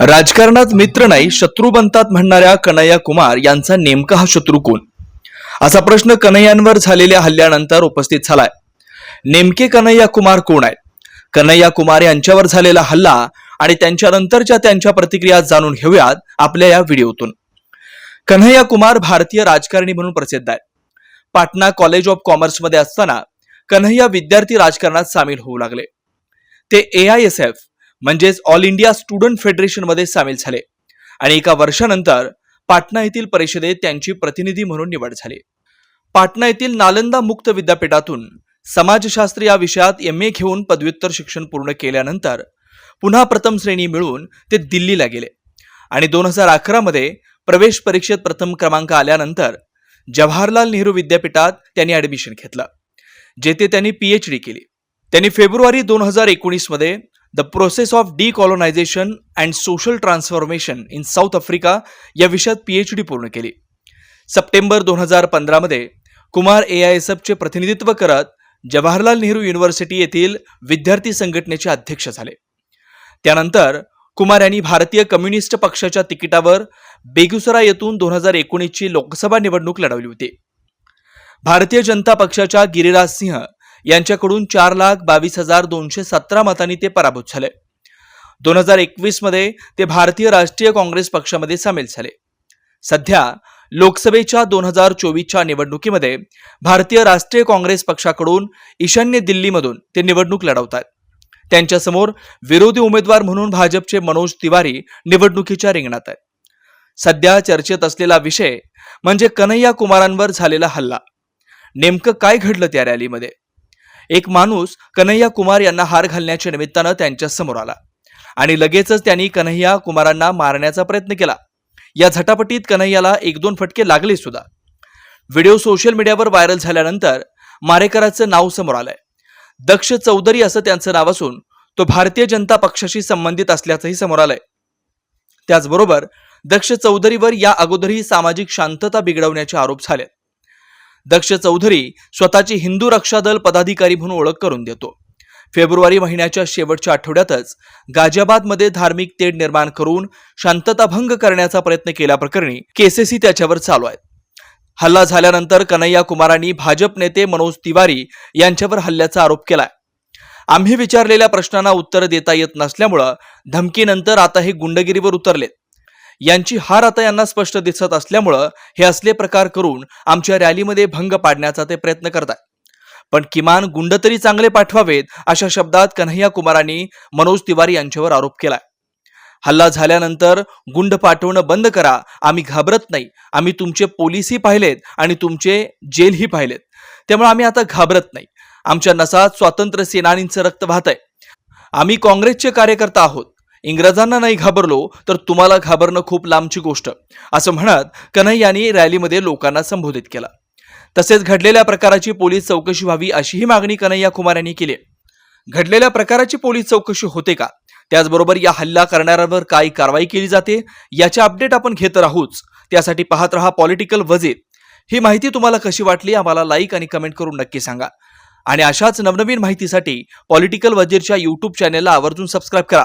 राजकारणात मित्र नाही शत्रू बनतात म्हणणाऱ्या कन्हैया कुमार यांचा नेमका हा शत्रू कोण? असा प्रश्न कन्हैयांवर झालेल्या हल्ल्यानंतर उपस्थित झालाय. नेमके कन्हैया कुमार कोण आहेत? कन्हैया कुमार यांच्यावर झालेला हल्ला आणि त्यांच्यानंतरच्या त्यांच्या प्रतिक्रिया जाणून घेऊयात आपल्या या व्हिडिओतून. कन्हैया कुमार भारतीय राजकारणी म्हणून प्रसिद्ध आहे पाटणा कॉलेज ऑफ कॉमर्समध्ये असताना कन्हैया विद्यार्थी राजकारणात सामील होऊ लागले. ते ए आय एस एफ म्हणजेच ऑल इंडिया स्टुडंट फेडरेशनमध्ये सामील झाले. आणि एका वर्षानंतर पाटणा येथील परिषदेत त्यांची प्रतिनिधी म्हणून निवड झाली. पाटणा येथील नालंदा मुक्त विद्यापीठातून समाजशास्त्र या विषयात एम ए घेऊन पदव्युत्तर शिक्षण पूर्ण केल्यानंतर पुन्हा प्रथम श्रेणी मिळवून ते दिल्लीला गेले. आणि दोन हजार अकरामध्ये प्रवेश परीक्षेत प्रथम क्रमांक आल्यानंतर जवाहरलाल नेहरू विद्यापीठात त्यांनी ॲडमिशन घेतलं जेथे त्यांनी पीएच डी केली. त्यांनी फेब्रुवारी दोन हजार एकोणीसमध्ये the process of decolonization and social transformation in South Africa या विषयात पीएच डी पूर्ण केली. सप्टेंबर दोन हजार पंधरामध्ये कुमार ए आय एस एफचे प्रतिनिधित्व करत जवाहरलाल नेहरू युनिव्हर्सिटी येथील विद्यार्थी संघटनेचे अध्यक्ष झाले. त्यानंतर कुमार यांनी भारतीय कम्युनिस्ट पक्षाच्या तिकिटावर बेगुसराय येथून दोन हजार एकोणीसची लोकसभा निवडणूक लढवली होती. भारतीय जनता पक्षाच्या गिरिराज सिंह यांच्याकडून चार लाख बावीस हजार दोनशे सतरा मतांनी ते पराभूत झाले. दोन हजार एकवीसमध्ये ते भारतीय राष्ट्रीय काँग्रेस पक्षामध्ये सामील झाले. सध्या लोकसभेच्या दोन हजार चोवीसच्या निवडणुकीमध्ये भारतीय राष्ट्रीय काँग्रेस पक्षाकडून ईशान्य दिल्लीमधून ते निवडणूक लढवतात. त्यांच्यासमोर विरोधी उमेदवार म्हणून भाजपचे मनोज तिवारी निवडणुकीच्या रिंगणात आहेत. सध्या चर्चेत असलेला विषय म्हणजे कन्हैया कुमारांवर झालेला हल्ला. नेमकं काय घडलं त्या रॅलीमध्ये? एक माणूस कन्हैया कुमार यांना हार घालण्याच्या निमित्तानं त्यांच्यासमोर आला. आणि लगेचच त्यांनी कन्हैया कुमारांना मारण्याचा प्रयत्न केला. या झटापटीत कन्हैयाला एक दोन फटके लागले सुद्धा. व्हिडिओ सोशल मीडियावर व्हायरल झाल्यानंतर मारेकराचं नाव समोर आलंय. दक्ष चौधरी असं त्यांचं नाव असून तो भारतीय जनता पक्षाशी संबंधित असल्याचंही समोर आलंय. त्याचबरोबर दक्ष चौधरीवर या अगोदरही सामाजिक शांतता बिघडवण्याचे आरोप झाले दक्ष चौधरी स्वतःची हिंदू रक्षा दल पदाधिकारी म्हणून ओळख करून देतो. फेब्रुवारी महिन्याच्या शेवटच्या आठवड्यातच गाजियाबादमध्ये धार्मिक तेढ निर्माण करून शांतता भंग करण्याचा प्रयत्न केल्याप्रकरणी केसेसी त्याच्यावर चालू आहेत. हल्ला झाल्यानंतर कन्हैया कुमारांनी भाजप नेते मनोज तिवारी यांच्यावर हल्ल्याचा आरोप केलाय. आम्ही विचारलेल्या प्रश्नांना उत्तर देता येत नसल्यामुळं धमकीनंतर आता हे गुंडगिरीवर उतरलेत. यांची हार आता यांना स्पष्ट दिसत असल्यामुळं हे असले प्रकार करून आमच्या रॅलीमध्ये भंग पाडण्याचा ते प्रयत्न करतात पण किमान गुंड तरी चांगले पाठवावेत अशा शब्दात कन्हैया कुमारांनी मनोज तिवारी यांच्यावर आरोप केलाय. हल्ला झाल्यानंतर गुंड पाठवणं बंद करा आम्ही घाबरत नाही. आम्ही तुमचे पोलिसही पाहिलेत आणि तुमचे जेलही पाहिलेत. त्यामुळे आम्ही आता घाबरत नाही. आमच्या नसात स्वातंत्र्य सेनानींचं रक्त वाहत आहे आम्ही काँग्रेसचे कार्यकर्ता आहोत. इंग्रजांना नाही घाबरलो तर तुम्हाला घाबरणं खूप लांबची गोष्ट. असं म्हणत कन्हैयानी रॅलीमध्ये लोकांना संबोधित केलं. तसेच घडलेल्या प्रकाराची पोलीस चौकशी व्हावी अशीही मागणी कन्हैया कुमार यांनी केली. घडलेल्या प्रकाराची पोलीस चौकशी होते का? त्याचबरोबर या हल्ला करणाऱ्यांवर काय कारवाई केली जाते? याचे अपडेट आपण घेत राहूच. त्यासाठी पाहत रहा पॉलिटिकल वजे. ही माहिती तुम्हाला कशी वाटली आम्हाला लाईक आणि कमेंट करून नक्की सांगा. आणि अशाच नवनवीन माहितीसाठी पॉलिटिकल वजीरच्या यूट्यूब चॅनेलला आवर्जून सबस्क्राईब करा.